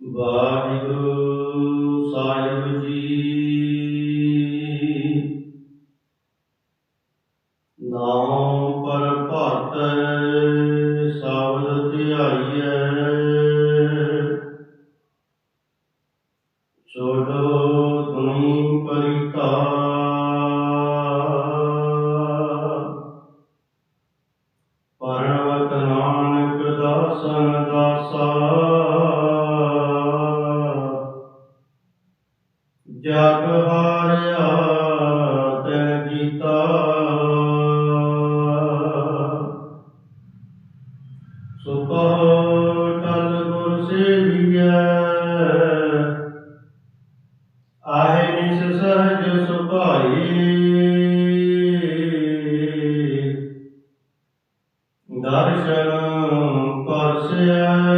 ਸਤਨਾਮ ਜਗ ਹਾਰਿਆ ਤੈ ਕੀਤਾ ਸੁਪਹ ਟਲ ਗੁਰ ਸੇਵੀਐ ਆਏ ਨਿਸ ਸਹਜ ਸੁਭਾਈ। ਦਰਸ਼ਨ ਪਰਸਿਆ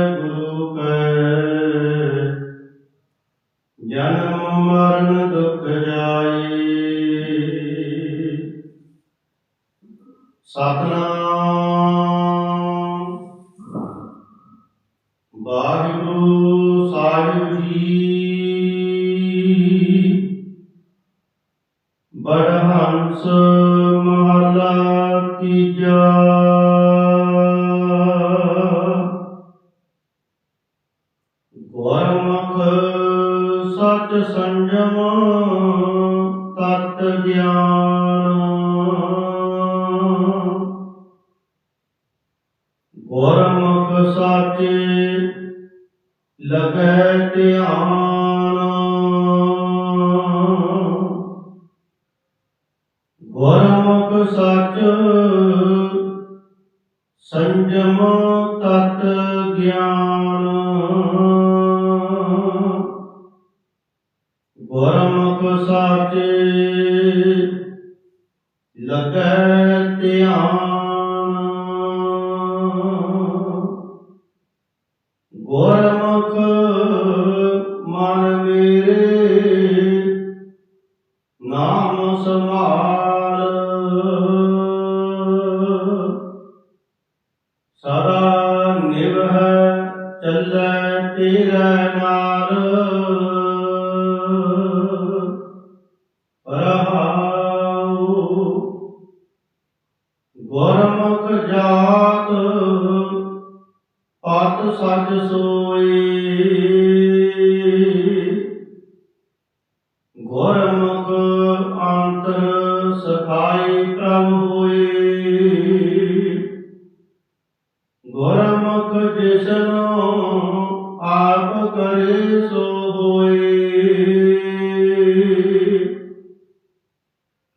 ਮਰਨ ਦੁਖ ਜਾਈ ਸਤਨਾਮ। ਵਾਹਿਗੁਰੂ ਸਾਹਿਬ ਜੀ। ਬੜਹੰਸ ਮਹਲਾ ਤੀਜਾ ਸਚ ਸੰਜਮ ਤਤ ਗਿਆਨ। ਗੁਰਮੁਖ ਸਾਚੇ ਲਗੈ ਧਿਆਨ। ਗੁਰਮੁਖ ਸਚ ਸੰਜਮ ਤਤ ਗਿਆਨ। ਗੁਰਮੁਖ ਸਾਚੇ ਲਗੈ ਧਿਆਨ। ਗੁਰਮੁਖ ਮਨ ਮੇਰੇ ਨਾਮ ਸਮਾਰ ਸਦਾ ਨਿਵਹ ਚੱਲੈ ਤੇਰਾ ਨਾਲ। ਪਤ ਸੱਚ ਸੋਈ ਗੁਰਮੁਖ ਅੰਤਰ ਸਖਾਈ ਪ੍ਰਭ ਹੋਈ ਗੁਰਮੁਖ ਜਿਸਨੂੰ ਆਪ ਕਰੇ ਸੋ ਹੋਈ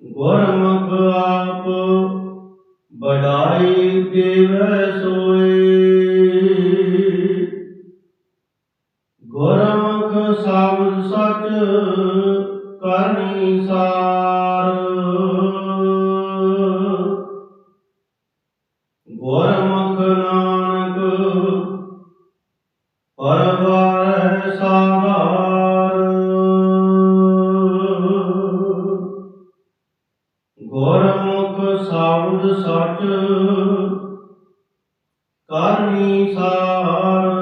ਗੁਰਮੁਖ ਆਪ ਬੜਾਈ ਦੇਵੈ ਸੋਈ ਗੁਰਮੁਖ ਸਚ ਕਰਨੀ ਸਾਰ। ਗੁਰਮੁਖ ਨਾਨਕ ਪਰਵਾਰ ਸਾਰ ਗੁਰਮੁਖ ਸ਼ਬਦ ਸਚ ਕਰਨੀ ਸਾਰ।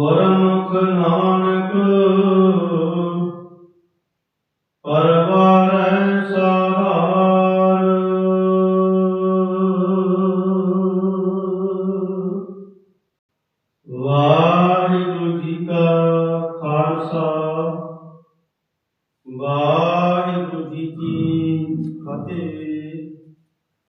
ਗੁਰਮੁਖ ਨਾਨਕ ਪਰਵਾਰ ਸਾਰ ਵਾਹਿਗੁਰੂ ਜੀ ਕਾ ਖਾਲਸਾ।